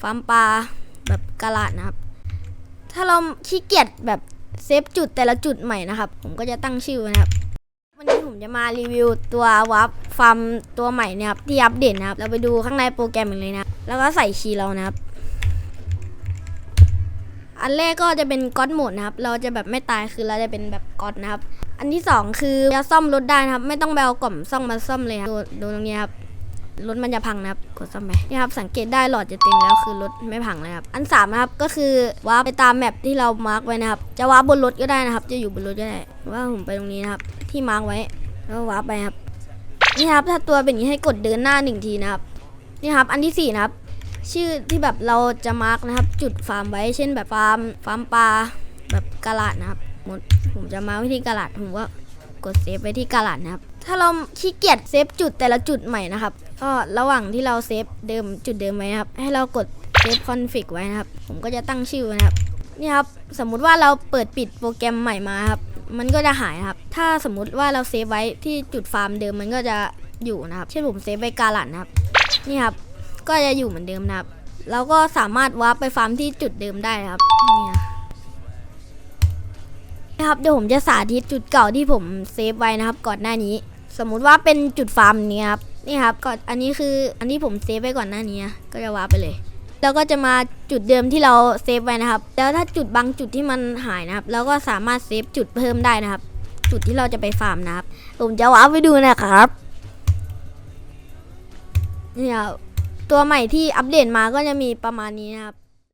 ฟาร์มปลาแบบกาลาดนะครับ ถ้าเราขี้เกียจแบบเซฟจุดแต่ละจุดใหม่นะครับ ผมก็จะตั้งชื่อนะครับ วันนี้ผมจะมารีวิวตัววับฟาร์มตัวใหม่นะครับที่อัปเดตนะครับ เราไปดูข้างในโปรแกรมกันเลยนะ แล้วก็ใส่คีเรานะครับ อันแรกก็จะเป็นก๊อตโหมดนะครับ เราจะแบบไม่ตายคือเราจะเป็นแบบก๊อตนะครับ อันที่สองคือจะซ่อมรถได้นะครับ ไม่ต้องไปเอากล่องซ่อมมาซ่อมเลยครับดูตรงนี้ครับ รถมันจะพังนะครับ กดซ่อมไปนี่ครับสังเกตได้หลอดจะเต็มแล้วคือรถไม่พังเลยครับ อันสามนะครับก็คือวาร์ปไปตามแมปที่เรามาร์กไว้นะครับ จะวาร์ปบนรถก็ได้นะครับ จะอยู่บนรถก็ได้ว่าผมไปตรงนี้นะครับ ที่มาร์กไว้ แล้ววาร์ปไปครับ นี่ครับถ้าตัวเป็นอย่างนี้ให้กดเดินหน้าหนึ่งทีนะครับ นี่ครับ อันที่สี่นะครับ ชื่อที่แบบเราจะมาร์กนะครับ จุดฟาร์มไว้ เช่นแบบฟาร์มฟาร์มปลาแบบกาลาดนะครับผมจะมาไว้ที่กาลาดผมก็กดเซฟไว้ที่กาลาดนะครับ ถ้าเราขี้เกียจเซฟจุดแต่ละจุดใหม่นะครับก็ระหว่างที่เราเซฟเดิมจุดเดิมไว้นะครับ ให้เรากดเซฟคอนฟิกไว้นะครับ ผมก็จะตั้งชื่อนะครับนี่ครับสมมุติว่าเราเปิดปิดโปรแกรมใหม่มาครับมันก็จะหายครับ ถ้าสมมุติว่าเราเซฟไว้ที่จุดฟาร์มเดิมมันก็จะอยู่นะครับ เช่นผมเซฟไว้กาลันนะครับ นี่ครับ ก็จะอยู่เหมือนเดิมนะครับ เราก็สามารถวาร์ปไปฟาร์มที่จุดเดิมได้ครับ นี่นะครับ เดี๋ยวผมจะสาธิตจุดเก่าที่ผมเซฟไว้นะครับ ก่อนหน้านี้ สมมุติว่าเป็นจุดฟาร์มนี้ครับนี่ครับก่อนอันนี้คืออันที่ผมเซฟไว้ก่อนหน้านี้ก็จะวาร์ปไปเลย แล้วก็จะมาจุดเดิมที่เราเซฟไว้นะครับ แล้วถ้าจุดบางจุดที่มันหายนะครับเราก็สามารถเซฟจุดเพิ่มได้นะครับ จุดที่เราจะไปฟาร์มนะครับ ผมจะวาร์ปไปดูนะครับเนี่ยตัวใหม่ที่อัปเดตมาก็จะมีประมาณนี้นะครับ